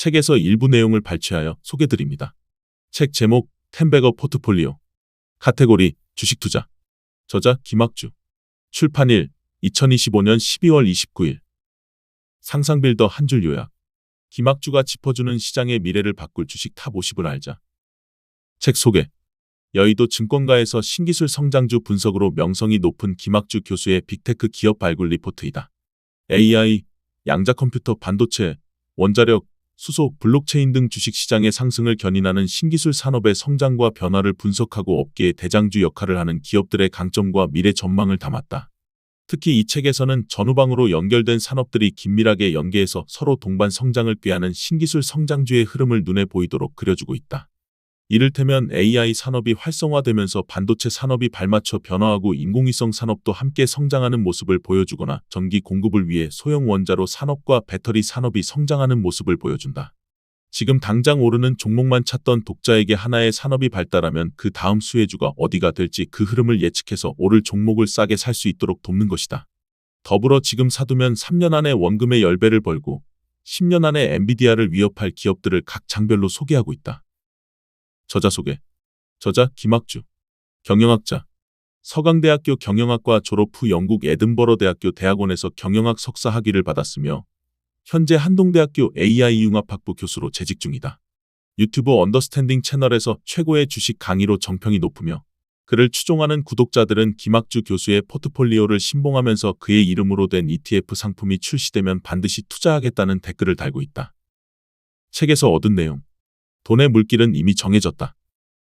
책에서 일부 내용을 발췌하여 소개드립니다. 책 제목 텐베거 포트폴리오 카테고리 주식 투자 저자 김학주 출판일 2025년 12월 29일 상상빌더 한 줄 요약 김학주가 짚어주는 시장의 미래를 바꿀 주식 탑 50을 알자. 책 소개 여의도 증권가에서 신기술 성장주 분석으로 명성이 높은 김학주 교수의 빅테크 기업 발굴 리포트이다. AI, 양자 컴퓨터 반도체, 원자력, 수소, 블록체인 등 주식시장의 상승을 견인하는 신기술 산업의 성장과 변화를 분석하고 업계의 대장주 역할을 하는 기업들의 강점과 미래 전망을 담았다. 특히 이 책에서는 전후방으로 연결된 산업들이 긴밀하게 연계해서 서로 동반 성장을 꾀하는 신기술 성장주의 흐름을 눈에 보이도록 그려주고 있다. 이를테면 AI 산업이 활성화되면서 반도체 산업이 발맞춰 변화하고 인공위성 산업도 함께 성장하는 모습을 보여주거나 전기 공급을 위해 소형 원자로 산업과 배터리 산업이 성장하는 모습을 보여준다. 지금 당장 오르는 종목만 찾던 독자에게 하나의 산업이 발달하면 그 다음 수혜주가 어디가 될지 그 흐름을 예측해서 오를 종목을 싸게 살 수 있도록 돕는 것이다. 더불어 지금 사두면 3년 안에 원금의 10배를 벌고 10년 안에 엔비디아를 위협할 기업들을 각 장별로 소개하고 있다. 저자 소개. 저자 김학주. 경영학자. 서강대학교 경영학과 졸업 후 영국 에든버러 대학교 대학원에서 경영학 석사 학위를 받았으며 현재 한동대학교 AI 융합학부 교수로 재직 중이다. 유튜브 언더스탠딩 채널에서 최고의 주식 강의로 정평이 높으며 그를 추종하는 구독자들은 김학주 교수의 포트폴리오를 신봉하면서 그의 이름으로 된 ETF 상품이 출시되면 반드시 투자하겠다는 댓글을 달고 있다. 책에서 얻은 내용. 돈의 물길은 이미 정해졌다.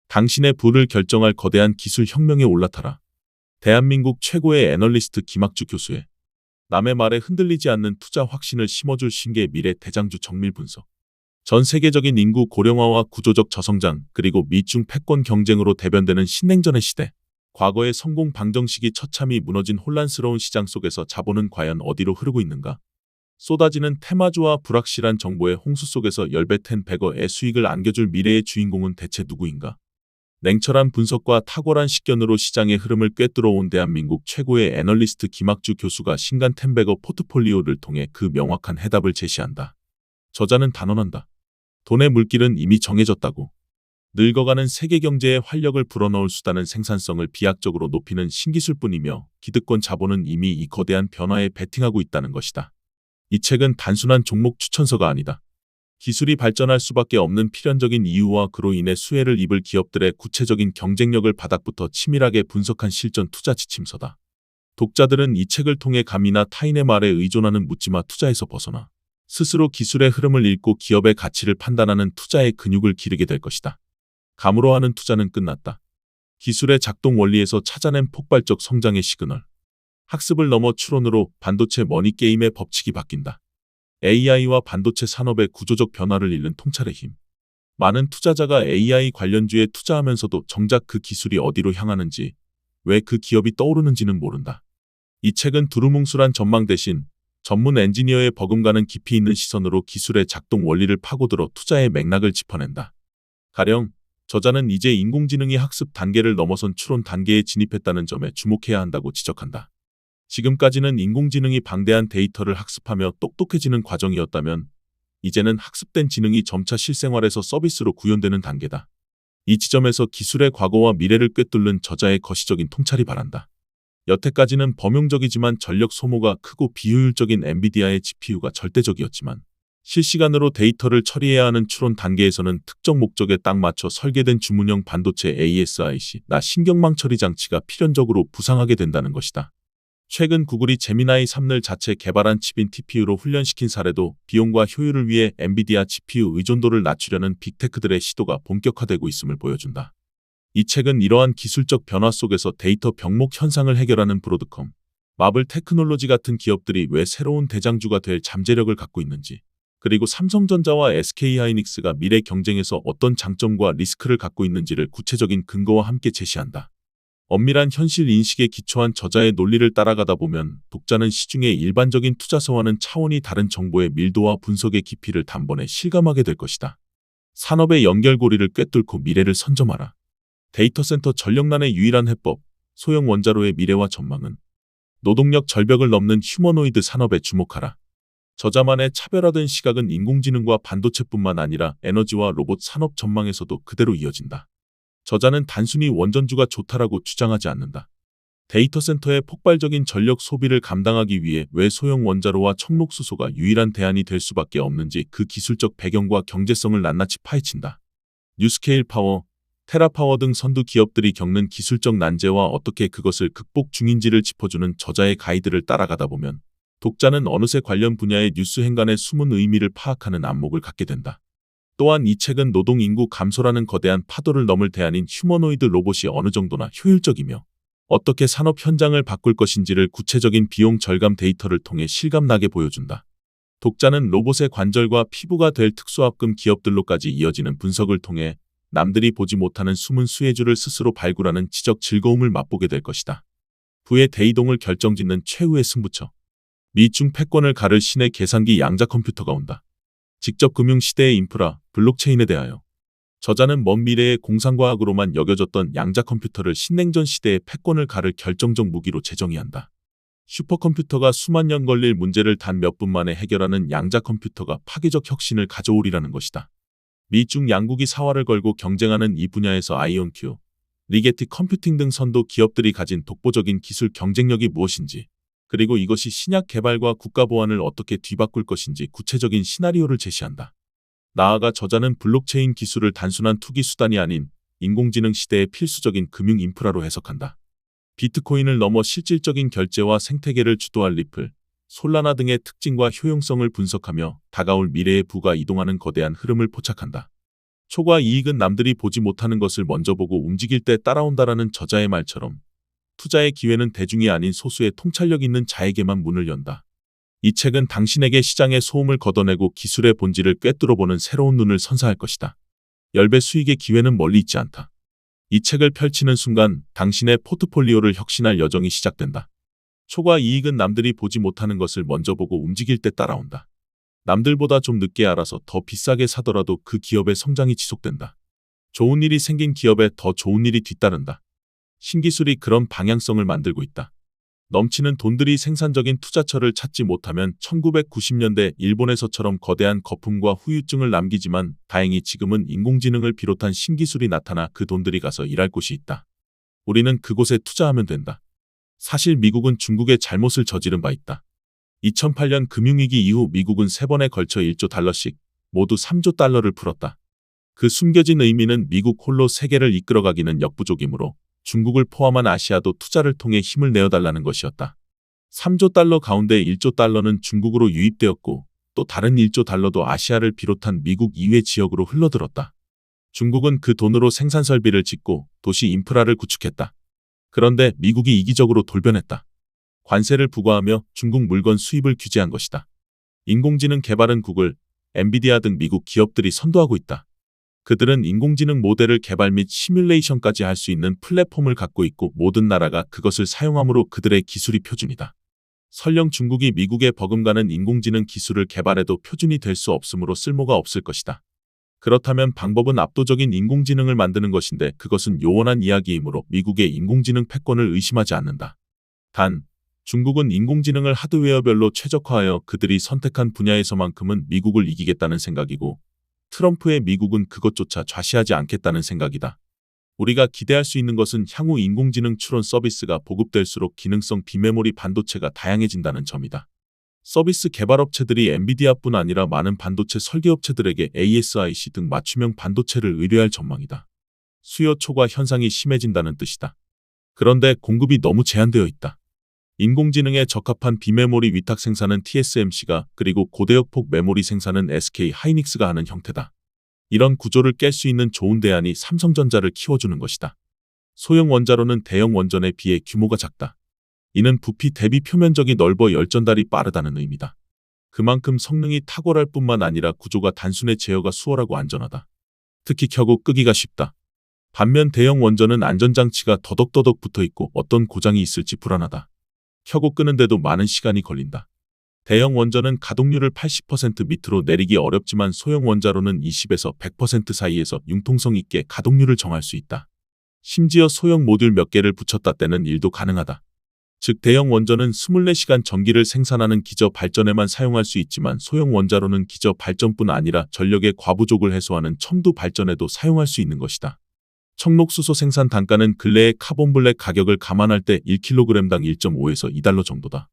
당신의 부를 결정할 거대한 기술 혁명에 올라타라. 대한민국 최고의 애널리스트 김학주 교수의 남의 말에 흔들리지 않는 투자 확신을 심어줄 신계 미래 대장주 정밀 분석. 전 세계적인 인구 고령화와 구조적 저성장 그리고 미중 패권 경쟁으로 대변되는 신냉전의 시대. 과거의 성공 방정식이 처참히 무너진 혼란스러운 시장 속에서 자본은 과연 어디로 흐르고 있는가? 쏟아지는 테마주와 불확실한 정보의 홍수 속에서 열배텐 백어의 수익을 안겨줄 미래의 주인공은 대체 누구인가? 냉철한 분석과 탁월한 식견으로 시장의 흐름을 꿰뚫어 온 대한민국 최고의 애널리스트 김학주 교수가 신간 텐베거 포트폴리오를 통해 그 명확한 해답을 제시한다. 저자는 단언한다. 돈의 물길은 이미 정해졌다고. 늙어가는 세계 경제에 활력을 불어넣을 수단은 생산성을 비약적으로 높이는 신기술뿐이며 기득권 자본은 이미 이 거대한 변화에 베팅하고 있다는 것이다. 이 책은 단순한 종목 추천서가 아니다. 기술이 발전할 수밖에 없는 필연적인 이유와 그로 인해 수혜를 입을 기업들의 구체적인 경쟁력을 바닥부터 치밀하게 분석한 실전 투자 지침서다. 독자들은 이 책을 통해 감이나 타인의 말에 의존하는 묻지마 투자에서 벗어나 스스로 기술의 흐름을 읽고 기업의 가치를 판단하는 투자의 근육을 기르게 될 것이다. 감으로 하는 투자는 끝났다. 기술의 작동 원리에서 찾아낸 폭발적 성장의 시그널. 학습을 넘어 추론으로 반도체 머니 게임의 법칙이 바뀐다. AI와 반도체 산업의 구조적 변화를 잃는 통찰의 힘. 많은 투자자가 AI 관련주에 투자하면서도 정작 그 기술이 어디로 향하는지, 왜 그 기업이 떠오르는지는 모른다. 이 책은 두루뭉술한 전망 대신 전문 엔지니어의 버금가는 깊이 있는 시선으로 기술의 작동 원리를 파고들어 투자의 맥락을 짚어낸다. 가령 저자는 이제 인공지능이 학습 단계를 넘어선 추론 단계에 진입했다는 점에 주목해야 한다고 지적한다. 지금까지는 인공지능이 방대한 데이터를 학습하며 똑똑해지는 과정이었다면 이제는 학습된 지능이 점차 실생활에서 서비스로 구현되는 단계다. 이 지점에서 기술의 과거와 미래를 꿰뚫는 저자의 거시적인 통찰이 바란다. 여태까지는 범용적이지만 전력 소모가 크고 비효율적인 엔비디아의 GPU가 절대적이었지만 실시간으로 데이터를 처리해야 하는 추론 단계에서는 특정 목적에 딱 맞춰 설계된 주문형 반도체 ASIC, 나 신경망 처리 장치가 필연적으로 부상하게 된다는 것이다. 최근 구글이 제미나이 3를 자체 개발한 칩인 TPU로 훈련시킨 사례도 비용과 효율을 위해 엔비디아 GPU 의존도를 낮추려는 빅테크들의 시도가 본격화되고 있음을 보여준다. 이 책은 이러한 기술적 변화 속에서 데이터 병목 현상을 해결하는 브로드컴, 마블 테크놀로지 같은 기업들이 왜 새로운 대장주가 될 잠재력을 갖고 있는지, 그리고 삼성전자와 SK하이닉스가 미래 경쟁에서 어떤 장점과 리스크를 갖고 있는지를 구체적인 근거와 함께 제시한다. 엄밀한 현실 인식에 기초한 저자의 논리를 따라가다 보면 독자는 시중의 일반적인 투자서와는 차원이 다른 정보의 밀도와 분석의 깊이를 단번에 실감하게 될 것이다. 산업의 연결고리를 꿰뚫고 미래를 선점하라. 데이터 센터 전력난의 유일한 해법, 소형 원자로의 미래와 전망은 노동력 절벽을 넘는 휴머노이드 산업에 주목하라. 저자만의 차별화된 시각은 인공지능과 반도체뿐만 아니라 에너지와 로봇 산업 전망에서도 그대로 이어진다. 저자는 단순히 원전주가 좋다라고 주장하지 않는다. 데이터 센터의 폭발적인 전력 소비를 감당하기 위해 왜 소형 원자로와 청록수소가 유일한 대안이 될 수밖에 없는지 그 기술적 배경과 경제성을 낱낱이 파헤친다. 뉴스케일 파워, 테라파워 등 선두 기업들이 겪는 기술적 난제와 어떻게 그것을 극복 중인지를 짚어주는 저자의 가이드를 따라가다 보면 독자는 어느새 관련 분야의 뉴스 행간의 숨은 의미를 파악하는 안목을 갖게 된다. 또한 이 책은 노동 인구 감소라는 거대한 파도를 넘을 대안인 휴머노이드 로봇이 어느 정도나 효율적이며 어떻게 산업 현장을 바꿀 것인지를 구체적인 비용 절감 데이터를 통해 실감나게 보여준다. 독자는 로봇의 관절과 피부가 될 특수합금 기업들로까지 이어지는 분석을 통해 남들이 보지 못하는 숨은 수혜주를 스스로 발굴하는 지적 즐거움을 맛보게 될 것이다. 부의 대이동을 결정짓는 최후의 승부처. 미중 패권을 가를 신의 계산기 양자 컴퓨터가 온다. 직접 금융 시대의 인프라, 블록체인에 대하여 저자는 먼 미래의 공상과학으로만 여겨졌던 양자 컴퓨터를 신냉전 시대의 패권을 가를 결정적 무기로 재정의한다. 슈퍼컴퓨터가 수만 년 걸릴 문제를 단 몇 분 만에 해결하는 양자 컴퓨터가 파괴적 혁신을 가져오리라는 것이다. 미중 양국이 사활을 걸고 경쟁하는 이 분야에서 아이온큐, 리게티 컴퓨팅 등 선도 기업들이 가진 독보적인 기술 경쟁력이 무엇인지, 그리고 이것이 신약 개발과 국가 보안을 어떻게 뒤바꿀 것인지 구체적인 시나리오를 제시한다. 나아가 저자는 블록체인 기술을 단순한 투기 수단이 아닌 인공지능 시대의 필수적인 금융 인프라로 해석한다. 비트코인을 넘어 실질적인 결제와 생태계를 주도할 리플, 솔라나 등의 특징과 효용성을 분석하며 다가올 미래의 부가 이동하는 거대한 흐름을 포착한다. 초과 이익은 남들이 보지 못하는 것을 먼저 보고 움직일 때 따라온다라는 저자의 말처럼 투자의 기회는 대중이 아닌 소수의 통찰력 있는 자에게만 문을 연다. 이 책은 당신에게 시장의 소음을 걷어내고 기술의 본질을 꿰뚫어보는 새로운 눈을 선사할 것이다. 열배 수익의 기회는 멀리 있지 않다. 이 책을 펼치는 순간 당신의 포트폴리오를 혁신할 여정이 시작된다. 초과 이익은 남들이 보지 못하는 것을 먼저 보고 움직일 때 따라온다. 남들보다 좀 늦게 알아서 더 비싸게 사더라도 그 기업의 성장이 지속된다. 좋은 일이 생긴 기업에 더 좋은 일이 뒤따른다. 신기술이 그런 방향성을 만들고 있다. 넘치는 돈들이 생산적인 투자처를 찾지 못하면 1990년대 일본에서처럼 거대한 거품과 후유증을 남기지만 다행히 지금은 인공지능을 비롯한 신기술이 나타나 그 돈들이 가서 일할 곳이 있다. 우리는 그곳에 투자하면 된다. 사실 미국은 중국의 잘못을 저지른 바 있다. 2008년 금융위기 이후 미국은 세 번에 걸쳐 1조 달러씩 모두 3조 달러를 풀었다. 그 숨겨진 의미는 미국 홀로 세계를 이끌어가기는 역부족이므로 중국을 포함한 아시아도 투자를 통해 힘을 내어달라는 것이었다. 3조 달러 가운데 1조 달러는 중국으로 유입되었고 또 다른 1조 달러도 아시아를 비롯한 미국 이외 지역으로 흘러들었다. 중국은 그 돈으로 생산 설비를 짓고 도시 인프라를 구축했다. 그런데 미국이 이기적으로 돌변했다. 관세를 부과하며 중국 물건 수입을 규제한 것이다. 인공지능 개발은 구글, 엔비디아 등 미국 기업들이 선도하고 있다. 그들은 인공지능 모델을 개발 및 시뮬레이션까지 할 수 있는 플랫폼을 갖고 있고 모든 나라가 그것을 사용함으로 그들의 기술이 표준이다. 설령 중국이 미국에 버금가는 인공지능 기술을 개발해도 표준이 될 수 없으므로 쓸모가 없을 것이다. 그렇다면 방법은 압도적인 인공지능을 만드는 것인데 그것은 요원한 이야기이므로 미국의 인공지능 패권을 의심하지 않는다. 단, 중국은 인공지능을 하드웨어별로 최적화하여 그들이 선택한 분야에서만큼은 미국을 이기겠다는 생각이고 트럼프의 미국은 그것조차 좌시하지 않겠다는 생각이다. 우리가 기대할 수 있는 것은 향후 인공지능 추론 서비스가 보급될수록 기능성 비메모리 반도체가 다양해진다는 점이다. 서비스 개발업체들이 엔비디아뿐 아니라 많은 반도체 설계업체들에게 ASIC 등 맞춤형 반도체를 의뢰할 전망이다. 수요 초과 현상이 심해진다는 뜻이다. 그런데 공급이 너무 제한되어 있다. 인공지능에 적합한 비메모리 위탁 생산은 TSMC가 그리고 고대역폭 메모리 생산은 SK 하이닉스가 하는 형태다. 이런 구조를 깰 수 있는 좋은 대안이 삼성전자를 키워주는 것이다. 소형 원자로는 대형 원전에 비해 규모가 작다. 이는 부피 대비 표면적이 넓어 열전달이 빠르다는 의미다. 그만큼 성능이 탁월할 뿐만 아니라 구조가 단순해 제어가 수월하고 안전하다. 특히 켜고 끄기가 쉽다. 반면 대형 원전은 안전장치가 더덕더덕 붙어 있고 어떤 고장이 있을지 불안하다. 켜고 끄는데도 많은 시간이 걸린다. 대형 원전은 가동률을 80% 밑으로 내리기 어렵지만 소형 원자로는 20에서 100% 사이에서 융통성 있게 가동률을 정할 수 있다. 심지어 소형 모듈 몇 개를 붙였다 떼는 일도 가능하다. 즉 대형 원전은 24시간 전기를 생산하는 기저 발전에만 사용할 수 있지만 소형 원자로는 기저 발전뿐 아니라 전력의 과부족을 해소하는 첨두 발전에도 사용할 수 있는 것이다. 청록수소 생산 단가는 근래의 카본 블랙 가격을 감안할 때 1kg당 1.5에서 2달러 정도다.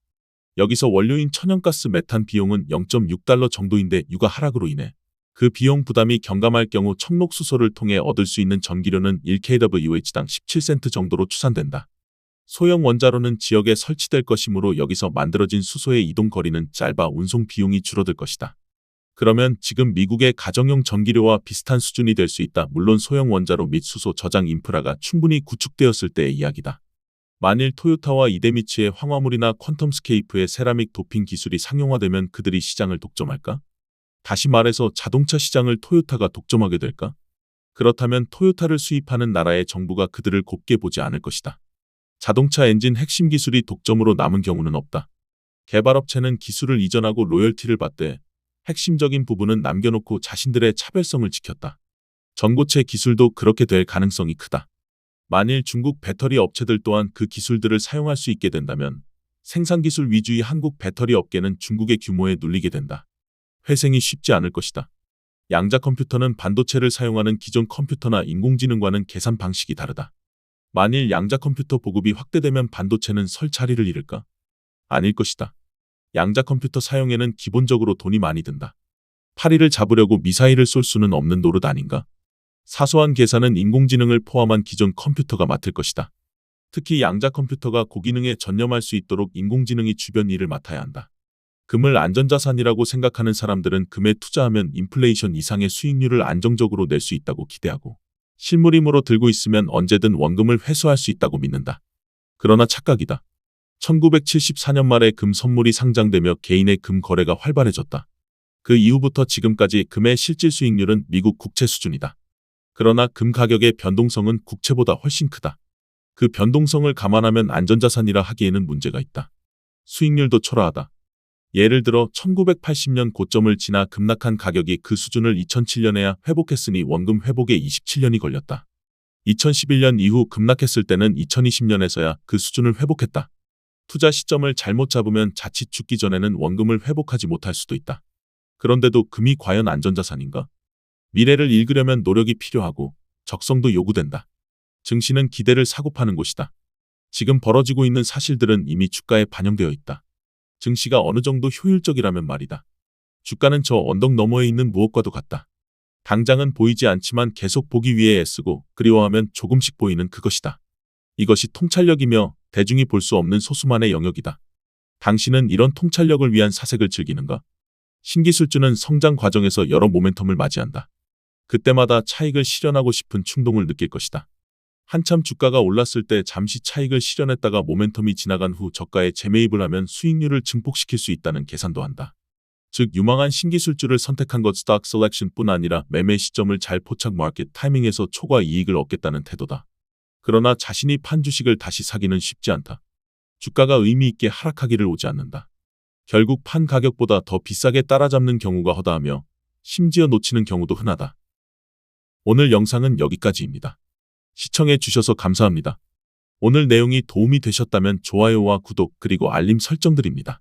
여기서 원료인 천연가스 메탄 비용은 0.6달러 정도인데 유가 하락으로 인해 그 비용 부담이 경감할 경우 청록수소를 통해 얻을 수 있는 전기료는 1kWh당 17센트 정도로 추산된다. 소형 원자로는 지역에 설치될 것이므로 여기서 만들어진 수소의 이동 거리는 짧아 운송 비용이 줄어들 것이다. 그러면 지금 미국의 가정용 전기료와 비슷한 수준이 될 수 있다. 물론 소형 원자로 및 수소 저장 인프라가 충분히 구축되었을 때의 이야기다. 만일 토요타와 이데미츠의 황화물이나 퀀텀스케이프의 세라믹 도핑 기술이 상용화되면 그들이 시장을 독점할까? 다시 말해서 자동차 시장을 토요타가 독점하게 될까? 그렇다면 토요타를 수입하는 나라의 정부가 그들을 곱게 보지 않을 것이다. 자동차 엔진 핵심 기술이 독점으로 남은 경우는 없다. 개발업체는 기술을 이전하고 로열티를 받되 핵심적인 부분은 남겨놓고 자신들의 차별성을 지켰다. 전고체 기술도 그렇게 될 가능성이 크다. 만일 중국 배터리 업체들 또한 그 기술들을 사용할 수 있게 된다면 생산 기술 위주의 한국 배터리 업계는 중국의 규모에 눌리게 된다. 회생이 쉽지 않을 것이다. 양자 컴퓨터는 반도체를 사용하는 기존 컴퓨터나 인공지능과는 계산 방식이 다르다. 만일 양자 컴퓨터 보급이 확대되면 반도체는 설 자리를 잃을까? 아닐 것이다. 양자 컴퓨터 사용에는 기본적으로 돈이 많이 든다. 파리를 잡으려고 미사일을 쏠 수는 없는 노릇 아닌가? 사소한 계산은 인공지능을 포함한 기존 컴퓨터가 맡을 것이다. 특히 양자 컴퓨터가 고기능에 전념할 수 있도록 인공지능이 주변 일을 맡아야 한다. 금을 안전자산이라고 생각하는 사람들은 금에 투자하면 인플레이션 이상의 수익률을 안정적으로 낼 수 있다고 기대하고 실물임으로 들고 있으면 언제든 원금을 회수할 수 있다고 믿는다. 그러나 착각이다. 1974년 말에 금 선물이 상장되며 개인의 금 거래가 활발해졌다. 그 이후부터 지금까지 금의 실질 수익률은 미국 국채 수준이다. 그러나 금 가격의 변동성은 국채보다 훨씬 크다. 그 변동성을 감안하면 안전자산이라 하기에는 문제가 있다. 수익률도 초라하다. 예를 들어 1980년 고점을 지나 급락한 가격이 그 수준을 2007년에야 회복했으니 원금 회복에 27년이 걸렸다. 2011년 이후 급락했을 때는 2020년에서야 그 수준을 회복했다. 투자 시점을 잘못 잡으면 자칫 죽기 전에는 원금을 회복하지 못할 수도 있다. 그런데도 금이 과연 안전자산인가? 미래를 읽으려면 노력이 필요하고 적성도 요구된다. 증시는 기대를 사고 파는 곳이다. 지금 벌어지고 있는 사실들은 이미 주가에 반영되어 있다. 증시가 어느 정도 효율적이라면 말이다. 주가는 저 언덕 너머에 있는 무엇과도 같다. 당장은 보이지 않지만 계속 보기 위해 애쓰고 그리워하면 조금씩 보이는 그것이다. 이것이 통찰력이며 대중이 볼 수 없는 소수만의 영역이다. 당신은 이런 통찰력을 위한 사색을 즐기는가? 신기술주는 성장 과정에서 여러 모멘텀을 맞이한다. 그때마다 차익을 실현하고 싶은 충동을 느낄 것이다. 한참 주가가 올랐을 때 잠시 차익을 실현했다가 모멘텀이 지나간 후 저가에 재매입을 하면 수익률을 증폭시킬 수 있다는 계산도 한다. 즉 유망한 신기술주를 선택한 것 스탁 셀렉션뿐 아니라 매매 시점을 잘 포착 마켓 타이밍에서 초과 이익을 얻겠다는 태도다. 그러나 자신이 판 주식을 다시 사기는 쉽지 않다. 주가가 의미 있게 하락하기를 오지 않는다. 결국 판 가격보다 더 비싸게 따라잡는 경우가 허다하며 심지어 놓치는 경우도 흔하다. 오늘 영상은 여기까지입니다. 시청해 주셔서 감사합니다. 오늘 내용이 도움이 되셨다면 좋아요와 구독 그리고 알림 설정 드립니다.